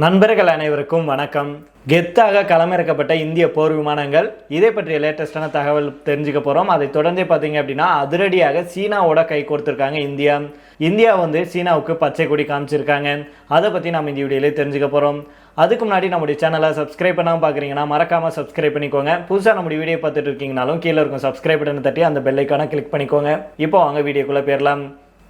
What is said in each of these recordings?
நண்பர்கள் அனைவருக்கும் வணக்கம். கெத்தாக களமிறக்கப்பட்ட இந்திய போர் விமானங்கள். இதை பற்றிய லேட்டஸ்டான தகவல் தெரிஞ்சுக்க போகிறோம் அதை தொடர்ந்தே பார்த்தீங்க அப்படின்னா அதிரடியாக சீனாவோட கை கொடுத்துருக்காங்க இந்தியா. இந்தியா வந்து சீனாவுக்கு பச்சை கொடி காமிச்சிருக்காங்க. அதை பற்றி நம்ம இந்த வீடியோலேயே தெரிஞ்சுக்க போகிறோம் அதுக்கு முன்னாடி நம்முடைய சேனலை சப்ஸ்கிரைப் பண்ணாமல் பார்க்குறீங்கன்னா மறக்காமல் சப்ஸ்கிரைப் பண்ணிக்கோங்க. புதுசாக நம்முடைய வீடியோ பார்த்துட்டு இருக்கீங்கனாலும் கீழே இருக்கும் சப்ஸ்கிரைப் பட்டன் தட்டி அந்த பெல்லைக்கான கிளிக் பண்ணிக்கோங்க. இப்போ வாங்க வீடியோக்குள்ளே போயிடலாம்.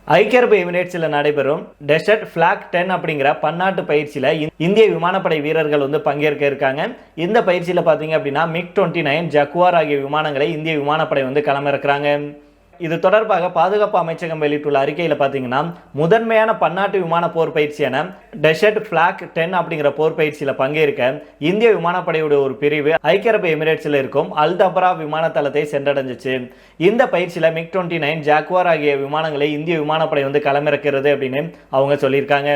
ஐக்கிய அரபு எமிரேட்ஸில் நடைபெறும் டெசர்ட் ஃபிளாக் டென் அப்படிங்கிற பன்னாட்டு பயிற்சியில் இந்திய விமானப்படை வீரர்கள் வந்து பங்கேற்க இருக்காங்க. இந்த பயிற்சியில் பார்த்தீங்க அப்படின்னா மிக் டுவெண்ட்டி நைன் ஜக்குவார் ஆகிய விமானங்களை இந்திய விமானப்படை வந்து களமிறக்குறாங்க. இது தொடர்பாக பாதுகாப்பு அமைச்சகம் வெளியிட்டுள்ள அறிக்கையில் பார்த்தீங்கன்னா முதன்மையான பன்னாட்டு விமான போர் பயிற்சியான டெசர்ட் ஃபிளாக் டென் அப்படிங்கிற போர் பயிற்சியில் பங்கேற்க இந்திய விமானப்படையோட ஒரு பிரிவு ஐக்கிய அரபு எமிரேட்ஸில் இருக்கும் அல் தபரா விமான தளத்தை சென்றடைஞ்சிச்சு. இந்த பயிற்சியில் மிக் டுவெண்ட்டி நைன் ஜாக்வார் ஆகிய விமானங்களை இந்திய விமானப்படை வந்து களமிறக்கிறது அப்படின்னு அவங்க சொல்லியிருக்காங்க.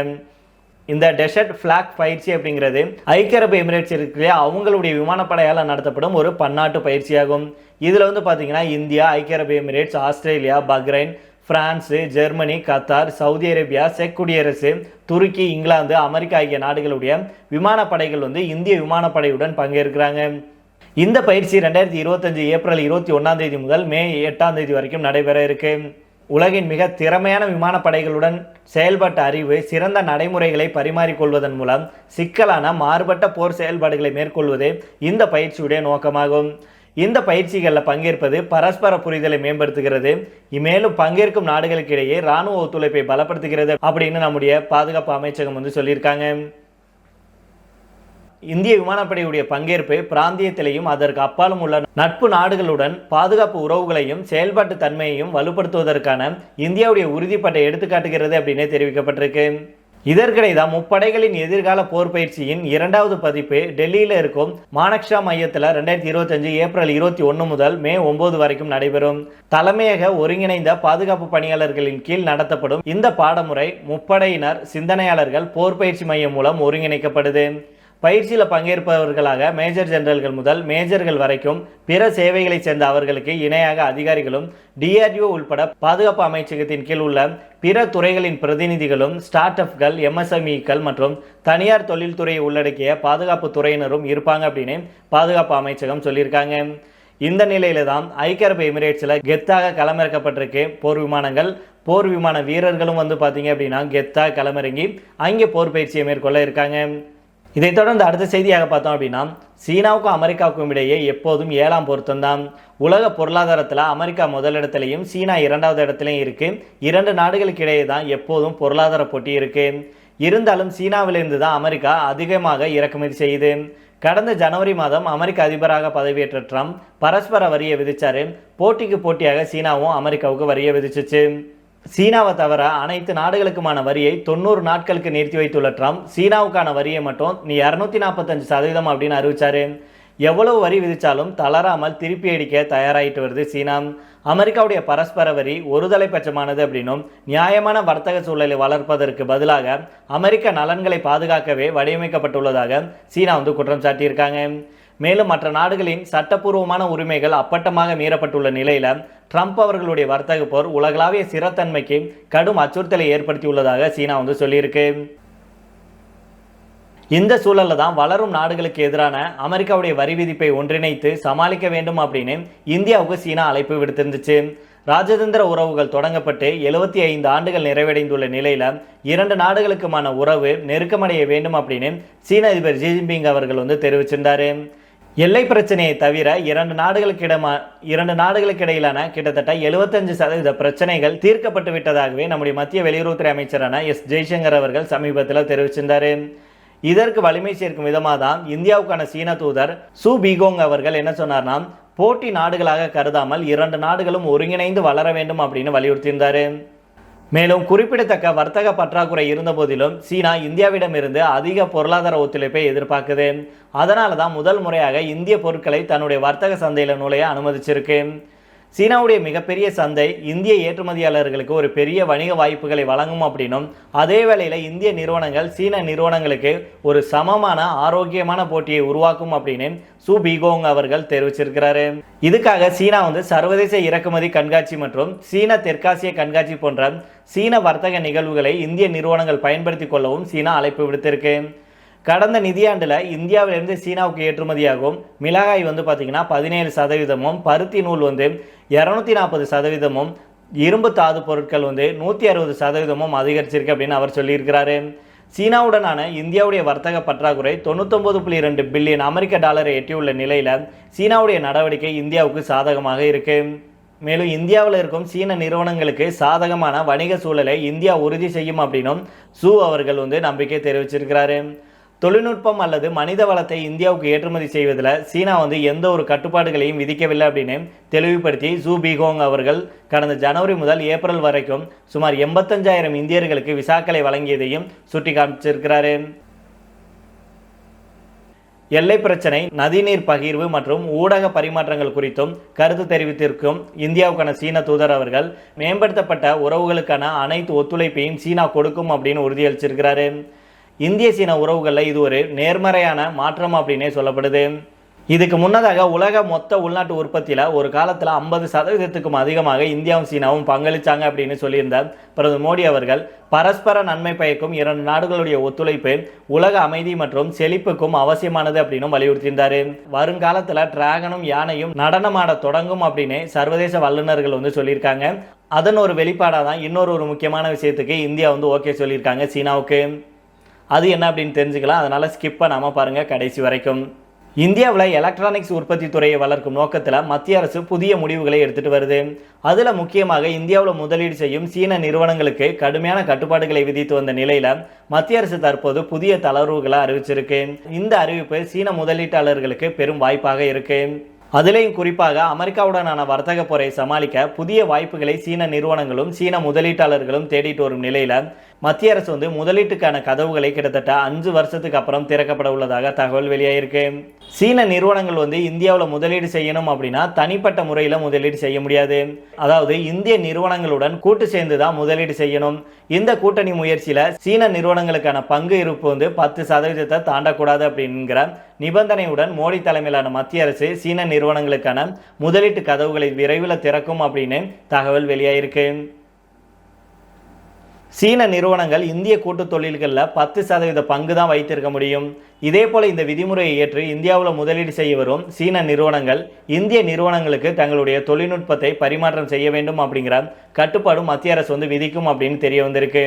இந்த டெசர்ட் ஃபிளாக் பயிற்சி அப்படிங்கிறது ஐக்கிய அரபு எமிரேட்ஸ் இருக்கு இல்லையா அவங்களுடைய விமானப்படையால் நடத்தப்படும் ஒரு பன்னாட்டு பயிற்சியாகும். இதில் வந்து பார்த்தீங்கன்னா இந்தியா ஐக்கிய அரபு Emirates Australia Bahrain France Germany Qatar Saudi Arabia check குடியரசு துருக்கி இங்கிலாந்து அமெரிக்கா ஆகிய நாடுகளுடைய விமானப்படைகள் வந்து இந்திய விமானப்படையுடன் பங்கேற்கிறாங்க. இந்த பயிற்சி ரெண்டாயிரத்தி இருபத்தஞ்சு ஏப்ரல் இருபத்தி ஒன்றாம் தேதி முதல் மே எட்டாம் தேதி வரைக்கும் நடைபெற இருக்கு. உலகின் மிக திறமையான விமானப்படைகளுடன் செயல்பட்ட அறிவு சிறந்த நடைமுறைகளை பரிமாறிக்கொள்வதன் மூலம் சிக்கலான மாறுபட்ட போர் செயல்பாடுகளை மேற்கொள்வதே இந்த பயிற்சியுடைய நோக்கமாகும். இந்த பயிற்சிகளில் பங்கேற்பது பரஸ்பர புரிதலை மேம்படுத்துகிறது. மேலும் பங்கேற்கும் நாடுகளுக்கிடையே இராணுவ ஒத்துழைப்பை பலப்படுத்துகிறது அப்படின்னு நம்முடைய பாதுகாப்பு அமைச்சகம் வந்து சொல்லியிருக்காங்க. இந்திய விமானப்படையுடைய பங்கேற்பு பிராந்தியத்திலையும் அதற்கு அப்பாலும் உள்ள நட்பு நாடுகளுடன் பாதுகாப்பு உறவுகளையும் செயல்பாட்டு தன்மையையும் வலுப்படுத்துவதற்கான இந்தியாவுடைய உறுதிப்பாட்டை எடுத்துக்காட்டுகிறது அப்படின்னே தெரிவிக்கப்பட்டிருக்கு. இதற்கிடையே தான் முப்படைகளின் எதிர்கால போர் பயிற்சியின் இரண்டாவது பதிப்பு டெல்லியில் இருக்கும் மானக்ஷா மையத்தில் ரெண்டாயிரத்தி இருபத்தஞ்சு ஏப்ரல் இருபத்தி ஒன்று முதல் மே ஒன்பது வரைக்கும் நடைபெறும். தலைமையக ஒருங்கிணைந்த பாதுகாப்பு பணியாளர்களின் கீழ் நடத்தப்படும் இந்த பாடமுறை முப்படையினர் சிந்தனையாளர்கள் போர் பயிற்சி மையம் மூலம் ஒருங்கிணைக்கப்படுது. பயிற்சியில் பங்கேற்பவர்களாக மேஜர் ஜெனரல்கள் முதல் மேஜர்கள் வரைக்கும் பிற சேவைகளைச் சேர்ந்த அவர்களுக்கு இணையாக அதிகாரிகளும் டிஆர்டிஓ உள்பட பாதுகாப்பு அமைச்சகத்தின் கீழ் உள்ள பிற துறைகளின் பிரதிநிதிகளும் ஸ்டார்ட் அப்கள் எம்எஸ்எம்இக்கள் மற்றும் தனியார் தொழில்துறையை உள்ளடக்கிய பாதுகாப்பு துறையினரும் இருப்பாங்க அப்படின்னு பாதுகாப்பு அமைச்சகம் சொல்லியிருக்காங்க. இந்த நிலையில தான் ஐக்கிய அரபு எமிரேட்ஸில் கெத்தாக களமிறக்கப்பட்டிருக்கு. போர் விமானங்கள் போர் விமான வீரர்களும் வந்து பார்த்தீங்க அப்படின்னா கெத்தாக களமிறங்கி அங்கே போர் பயிற்சியை மேற்கொள்ள இருக்காங்க. இதைத் தொடர்ந்து அடுத்த செய்தியாக பார்த்தோம் அப்படின்னா சீனாவுக்கும் அமெரிக்காவுக்கும் இடையே எப்போதும் ஏழாம் பொருத்தம்தான் உலக பொருளாதாரத்தில் அமெரிக்கா முதலிடத்திலையும் சீனா இரண்டாவது இடத்துலையும் இருக்குது இரண்டு நாடுகளுக்கு இடையே தான் எப்போதும் பொருளாதார போட்டி இருக்குது இருந்தாலும் சீனாவிலிருந்து தான் அமெரிக்கா அதிகமாக இறக்குமதி செய்யுது. கடந்த ஜனவரி மாதம் அமெரிக்க அதிபராக பதவியேற்ற ட்ரம்ப் பரஸ்பர வரியை விதித்தார் போட்டிக்கு போட்டியாக சீனாவும் அமெரிக்காவுக்கு வரியை விதிச்சிச்சு. சீனாவை தவிர அனைத்து நாடுகளுக்குமான வரியை தொண்ணூறு நாட்களுக்கு நிறுத்தி வைத்துள்ள ட்ரம்ப் சீனாவுக்கான வரியை மட்டும் நீ இரநூத்தி நாற்பத்தஞ்சு சதவீதம் அப்படின்னு அறிவிச்சாரு. எவ்வளவு வரி விதித்தாலும் தளராமல் திருப்பி அடிக்க தயாராகிட்டு வருது சீனா. அமெரிக்காவுடைய பரஸ்பர வரி ஒருதலை பட்சமானது அப்படின்னும் நியாயமான வர்த்தக சூழலை வளர்ப்பதற்கு பதிலாக அமெரிக்க நலன்களை பாதுகாக்கவே வடிவமைக்கப்பட்டுள்ளதாக சீனா வந்து குற்றம் சாட்டியிருக்காங்க. மேலும் மற்ற நாடுகளின் சட்டப்பூர்வமான உரிமைகள் அப்பட்டமாக மீறப்பட்டுள்ள நிலையில ட்ரம்ப் அவர்களுடைய வர்த்தக போர் உலகளாவிய சிறத்தன்மைக்கு கடும் அச்சுறுத்தலை ஏற்படுத்தியுள்ளதாக சீனா வந்து சொல்லியிருக்கு. இந்த சூழல்ல தான் வளரும் நாடுகளுக்கு எதிரான அமெரிக்காவுடைய வரி விதிப்பை ஒன்றிணைத்து சமாளிக்க வேண்டும் அப்படின்னு இந்தியாவுக்கு சீனா அழைப்பு விடுத்திருந்துச்சு. ராஜதந்திர உறவுகள் தொடங்கப்பட்டு எழுபத்தி ஐந்து ஆண்டுகள் நிறைவடைந்துள்ள நிலையில் இரண்டு நாடுகளுக்குமான உறவு நெருக்கமடைய வேண்டும் அப்படின்னு சீன அதிபர் ஜி ஜின்பிங் அவர்கள் வந்து தெரிவிச்சிருந்தாரு. எல்லை பிரச்சனையை தவிர இரண்டு நாடுகளுக்கிடமா இரண்டு நாடுகளுக்கு இடையிலான கிட்டத்தட்ட எழுபத்தஞ்சு சதவீத பிரச்சனைகள் தீர்க்கப்பட்டு விட்டதாகவே நம்முடைய மத்திய வெளியுறவுத்துறை அமைச்சரான எஸ் ஜெய்சங்கர் அவர்கள் சமீபத்தில் தெரிவிச்சிருந்தார். இதற்கு வலிமை சேர்க்கும் விதமாக தான் இந்தியாவுக்கான சீன தூதர் சு பீகோங் அவர்கள் என்ன சொன்னார்னா போட்டி நாடுகளாக கருதாமல் இரண்டு நாடுகளும் ஒருங்கிணைந்து வளர வேண்டும் அப்படின்னு வலியுறுத்தியிருந்தாரு. மேலும் குறிப்பிடத்தக்க வர்த்தக பற்றாக்குறை இருந்த போதிலும் சீனா இந்தியாவிடமிருந்து அதிக பொருளாதார ஒத்துழைப்பை எதிர்பார்க்குது. அதனால தான் முதல் முறையாக இந்திய பொருட்களை தன்னுடைய வர்த்தக சந்தையில் நுழைய அனுமதிச்சிருக்கு. சீனாவுடைய மிகப்பெரிய சந்தை இந்திய ஏற்றுமதியாளர்களுக்கு ஒரு பெரிய வணிக வாய்ப்புகளை வழங்கும் அப்படின்னும் அதே வேளையில் இந்திய நிறுவனங்கள் சீன நிறுவனங்களுக்கு ஒரு சமமான ஆரோக்கியமான போட்டியை உருவாக்கும் அப்படின்னு சு பீகோங் அவர்கள் தெரிவிச்சிருக்கிறாரு. இதுக்காக சீனா வந்து சர்வதேச இறக்குமதி கண்காட்சி மற்றும் சீன தெற்காசிய கண்காட்சி போன்ற சீன வர்த்தக நிகழ்வுகளை இந்திய நிறுவனங்கள் பயன்படுத்திக் கொள்ளவும் சீனா அழைப்பு விடுத்திருக்கு. கடந்த நிதியாண்டில் இந்தியாவிலிருந்து சீனாவுக்கு ஏற்றுமதியாகும் மிளகாய் வந்து பார்த்திங்கன்னா பதினேழு சதவீதமும் பருத்தி நூல் வந்து இரநூத்தி நாற்பது சதவீதமும் இரும்பு தாது பொருட்கள் வந்து நூற்றி அறுபது சதவீதமும் அதிகரிச்சிருக்கு அப்படின்னு அவர் சொல்லியிருக்கிறாரு. சீனாவுடனான இந்தியாவுடைய வர்த்தக பற்றாக்குறை தொண்ணூத்தொம்பது புள்ளி ரெண்டு பில்லியன் அமெரிக்க டாலரை எட்டியுள்ள நிலையில் சீனாவுடைய நடவடிக்கை இந்தியாவுக்கு சாதகமாக இருக்குது மேலும் இந்தியாவில் இருக்கும் சீன நிறுவனங்களுக்கு சாதகமான வணிக சூழலை இந்தியா உறுதி செய்யும் அப்படின்னும் சூ அவர்கள் வந்து நம்பிக்கை தெரிவிச்சிருக்கிறாரு. தொழில்நுட்பம் அல்லது மனித வளத்தை இந்தியாவுக்கு ஏற்றுமதி செய்வதில் சீனா வந்து எந்த ஒரு கட்டுப்பாடுகளையும் விதிக்கவில்லை அப்படின்னு தெளிவுபடுத்தி ஜூ பீகோங் அவர்கள் கடந்த ஜனவரி முதல் ஏப்ரல் வரைக்கும் சுமார் எண்பத்தஞ்சாயிரம் இந்தியர்களுக்கு விசாக்களை வழங்கியதையும் சுட்டி காமிச்சிருக்கிறாரு எல்லை பிரச்சனை நதிநீர் பகிர்வு மற்றும் ஊடக பரிமாற்றங்கள் குறித்தும் கருத்து தெரிவித்திருக்கும் இந்தியாவுக்கான சீன தூதர் அவர்கள் மேம்படுத்தப்பட்ட உறவுகளுக்கான அனைத்து ஒத்துழைப்பையும் சீனா கொடுக்கும் அப்படின்னு உறுதியளிச்சிருக்கிறாரு. இந்திய சீன உறவுகளில் இது ஒரு நேர்மறையான மாற்றம் அப்படின்னே சொல்லப்படுது. இதுக்கு முன்னதாக உலக மொத்த உள்நாட்டு உற்பத்தியில் ஒரு காலத்தில் ஐம்பது சதவீதத்துக்கும் அதிகமாக இந்தியாவும் சீனாவும் பங்களிச்சாங்க அப்படின்னு சொல்லியிருந்த பிரதமர் மோடி அவர்கள் பரஸ்பர நன்மை பயக்கும் இரண்டு நாடுகளுடைய ஒத்துழைப்பு உலக அமைதி மற்றும் செழிப்புக்கும் அவசியமானது அப்படின்னு வலியுறுத்தியிருந்தார். வருங்காலத்தில் டிராகனும் யானையும் நடனமாட தொடங்கும் அப்படின்னு சர்வதேச வல்லுநர்கள் வந்து சொல்லியிருக்காங்க. அதன் ஒரு வெளிப்பாடாக தான் இன்னொரு ஒரு முக்கியமான விஷயத்துக்கு இந்தியா வந்து ஓகே சொல்லியிருக்காங்க சீனாவுக்கு. அது என்ன அப்படின்னு தெரிஞ்சுக்கலாம். அதனால் ஸ்கிப் பண்ணாமல் பாருங்கள் கடைசி வரைக்கும். இந்தியாவில் எலக்ட்ரானிக்ஸ் உற்பத்தி துறையை வளர்க்கும் நோக்கத்தில் மத்திய அரசு புதிய முடிவுகளை எடுத்துகிட்டு வருது. அதில் முக்கியமாக இந்தியாவில் முதலீடு செய்யும் சீன நிறுவனங்களுக்கு கடுமையான கட்டுப்பாடுகளை விதித்து வந்த நிலையில் மத்திய அரசு தற்போது புதிய தளர்வுகளை அறிவிச்சிருக்கு. இந்த அறிவிப்பு சீன முதலீட்டாளர்களுக்கு பெரும் வாய்ப்பாக இருக்குது அதிலேயும் குறிப்பாக அமெரிக்காவுடனான வர்த்தக போரை சமாளிக்க புதிய வாய்ப்புகளை சீன நிறுவனங்களும் சீன முதலீட்டாளர்களும் தேடிட்டு வரும் நிலையில மத்திய அரசு வந்து முதலீட்டுக்கான கதவுகளை கிட்டத்தட்ட அஞ்சு வருஷத்துக்கு அப்புறம் திறக்கப்பட உள்ளதாக தகவல் வெளியாயிருக்கு. சீன நிறுவனங்கள் வந்து இந்தியாவில் முதலீடு செய்யணும் அப்படின்னா தனிப்பட்ட முறையில் முதலீடு செய்ய முடியாது. அதாவது இந்திய நிறுவனங்களுடன் கூட்டு சேர்ந்து தான் முதலீடு செய்யணும். இந்த கூட்டணி முயற்சியில் சீன நிறுவனங்களுக்கான பங்கு இருப்பு வந்து பத்து சதவீதத்தை தாண்டக்கூடாது அப்படிங்கிற நிபந்தனையுடன் மோடி தலைமையிலான மத்திய அரசு சீன நிறுவனங்களுக்கான முதலீட்டு கதவுகளை விரைவில் திறக்கும் அப்படின்னு தகவல் வெளியாயிருக்கு. சீன நிறுவனங்கள் இந்திய கூட்டு தொழில்களில் பத்து சதவீத பங்கு தான் வைத்திருக்க முடியும். இதே போல் இந்த விதிமுறையை ஏற்று இந்தியாவில் முதலீடு செய்ய வரும் சீன நிறுவனங்கள் இந்திய நிறுவனங்களுக்கு தங்களுடைய தொழில்நுட்பத்தை பரிமாற்றம் செய்ய வேண்டும் அப்படிங்கிற கட்டுப்பாடும் மத்திய அரசு வந்து விதிக்கும் அப்படின்னு தெரிய வந்திருக்கு.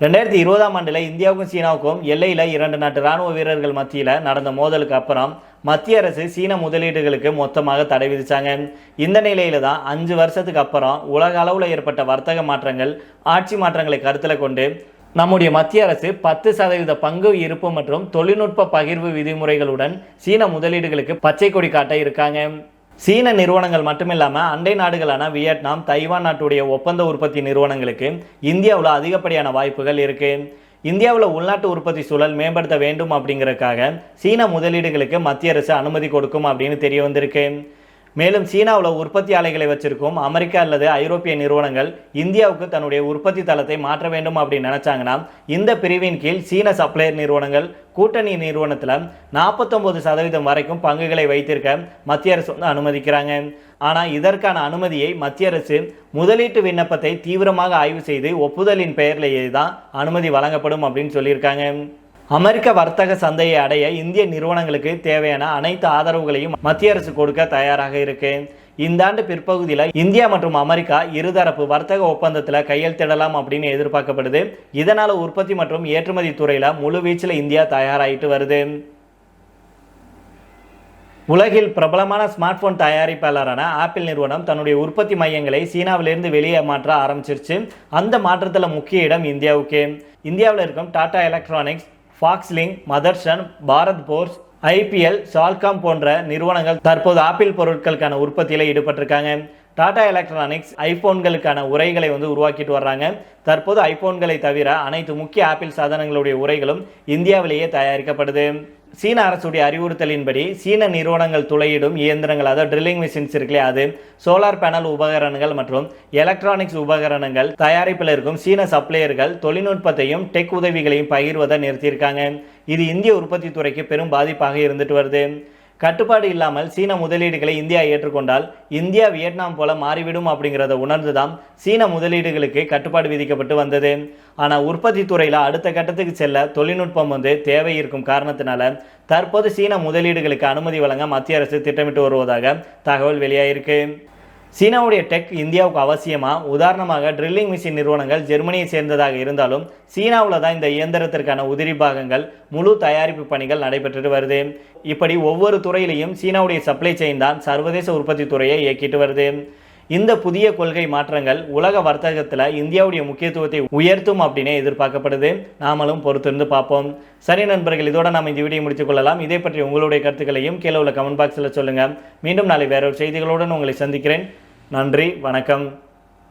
ரெண்டாயிரத்தி இருபதாம் ஆண்டில் இந்தியாவுக்கும் சீனாவுக்கும் எல்லையில் இரண்டு நாட்டு ராணுவ வீரர்கள் மத்தியில் நடந்த மோதலுக்கு அப்புறம் மத்திய அரசு சீன முதலீடுகளுக்கு மொத்தமாக தடை விதித்தாங்க இந்த நிலையில தான் அஞ்சு வருஷத்துக்கு அப்புறம் உலக அளவில் ஏற்பட்ட வர்த்தக மாற்றங்கள் ஆட்சி மாற்றங்களை கருத்தில் கொண்டு நம்முடைய மத்திய அரசு பத்து சதவீத பங்கு இருப்பு மற்றும் தொழில்நுட்ப பகிர்வு விதிமுறைகளுடன் சீன முதலீடுகளுக்கு பச்சை கொடி காட்ட இருக்காங்க. சீன நிறுவனங்கள் மட்டுமில்லாமல் அண்டை நாடுகளான வியட்நாம் தைவான் நாட்டுடைய ஒப்பந்த உற்பத்தி நிறுவனங்களுக்கு இந்தியாவில் அதிகப்படியான வாய்ப்புகள் இருக்குது இந்தியாவில் உள்நாட்டு உற்பத்தி சூழல் மேம்படுத்த வேண்டும் அப்படிங்கிறதுக்காக சீன முதலீடுகளுக்கு மத்திய அரசு அனுமதி கொடுக்கும் அப்படின்னு தெரிய வந்திருக்கு. மேலும் சீனாவில் உற்பத்தி ஆலைகளை வச்சிருக்கும் அமெரிக்கா அல்லது ஐரோப்பிய நிறுவனங்கள் இந்தியாவுக்கு தன்னுடைய உற்பத்தி தளத்தை மாற்ற வேண்டும் அப்படின்னு நினச்சாங்கன்னா இந்த பிரிவின் கீழ் சீன சப்ளையர் நிறுவனங்கள் கூட்டணி நிறுவனத்தில் நாற்பத்தொம்பது சதவீதம் வரைக்கும் பங்குகளை வைத்திருக்க மத்திய அரசு வந்து அனுமதிக்கிறாங்க. ஆனால் இதற்கான அனுமதியை மத்திய அரசு முதலீட்டு விண்ணப்பத்தை தீவிரமாக ஆய்வு செய்து ஒப்புதலின் பெயரிலேயே தான் அனுமதி வழங்கப்படும் அப்படின்னு சொல்லியிருக்காங்க. அமெரிக்க வர்த்தக சந்தையை அடைய இந்திய நிறுவனங்களுக்கு தேவையான அனைத்து ஆதரவுகளையும் மத்திய அரசு கொடுக்க தயாராக இருக்கு. இந்த ஆண்டு பிற்பகுதியில் இந்தியா மற்றும் அமெரிக்கா இருதரப்பு வர்த்தக ஒப்பந்தத்தில் கையெழுத்திடலாம் அப்படின்னு எதிர்பார்க்கப்படுது. இதனால் உற்பத்தி மற்றும் ஏற்றுமதி துறையில் முழு வீச்சில் இந்தியா தயாராகிட்டு வருது. உலகில் பிரபலமான ஸ்மார்ட் போன் தயாரிப்பாளரான ஆப்பிள் நிறுவனம் தன்னுடைய உற்பத்தி மையங்களை சீனாவிலிருந்து வெளியே மாற்ற ஆரம்பிச்சிருச்சு. அந்த மாற்றத்தில் முக்கிய இடம் இந்தியாவுக்கு. இந்தியாவில் இருக்கும் Tata electronics Foxlink Motherson Bharat Forge IPL Salcomp போன்ற நிறுவனங்கள் தற்போது ஆப்பிள் பொருட்களுக்கான உற்பத்தியில் ஈடுபட்டிருக்காங்க. டாடா எலக்ட்ரானிக்ஸ் ஐஃபோன்களுக்கான உரைகளை வந்து உருவாக்கிட்டு வர்றாங்க. தற்போது ஐஃபோன்களை தவிர அனைத்து முக்கிய ஆப்பிள் சாதனங்களுடைய உரைகளும் இந்தியாவிலேயே தயாரிக்கப்படுது. சீன அரசுடைய அறிவுறுத்தலின்படி சீன நிறுவனங்கள் துளையிடும் இயந்திரங்கள் அதாவது ட்ரில்லிங் மிஷின்ஸ் இருக்குல்லையா அது சோலார் பேனல் உபகரணங்கள் மற்றும் எலக்ட்ரானிக்ஸ் உபகரணங்கள் தயாரிப்பில் இருக்கும் சீன சப்ளையர்கள் தொழில்நுட்பத்தையும் டெக் உதவிகளையும் பகிர்வதை நிறுத்தியிருக்காங்க. இது இந்திய உற்பத்தி துறைக்கு பெரும் பாதிப்பாக இருந்துட்டு வருது. கட்டுப்பாடு இல்லாமல் சீன முதலீடுகளை இந்தியா ஏற்றுக்கொண்டால் இந்தியா வியட்நாம் போல மாறிவிடும் அப்படிங்கிறத உணர்ந்துதான் சீன முதலீடுகளுக்கு கட்டுப்பாடு விதிக்கப்பட்டு வந்தது. ஆனால் உற்பத்தி துறையில் அடுத்த கட்டத்துக்கு செல்ல தொழில்நுட்பம் வந்து தேவை இருக்கும் காரணத்தினால தற்போது சீன முதலீடுகளுக்கு அனுமதி வழங்க மத்திய அரசு திட்டமிட்டு வருவதாக தகவல் வெளியாயிருக்கு. சீனாவுடைய டெக் இந்தியாவுக்கு அவசியமா? உதாரணமாக ட்ரில்லிங் மிஷின் நிறுவனங்கள் ஜெர்மனியை சேர்ந்ததாக இருந்தாலும் சீனாவில் தான் இந்த இயந்திரத்திற்கான உதிரி பாகங்கள் முழு தயாரிப்பு பணிகள் நடைபெற்றுட்டு வருது. இப்படி ஒவ்வொரு துறையிலையும் சீனாவுடைய சப்ளை செயின் தான் சர்வதேச உற்பத்தி துறையை இயக்கிட்டு வருது. இந்த புதிய கொள்கை மாற்றங்கள் உலக வர்த்தகத்தில் இந்தியாவுடைய முக்கியத்துவத்தை உயர்த்தும் அப்படின்னே எதிர்பார்க்கப்படுது. நாமளும் பொறுத்திருந்து பார்ப்போம். சரி நண்பர்கள் இதோட நாம் இந்த வீடியோ முடித்துக் கொள்ளலாம். இதை பற்றி உங்களுடைய கருத்துக்களையும் கீழே உள்ள கமெண்ட் பாக்ஸில் சொல்லுங்கள் மீண்டும் நாளை வேறொரு செய்திகளுடன் உங்களை சந்திக்கிறேன். நன்றி வணக்கம்.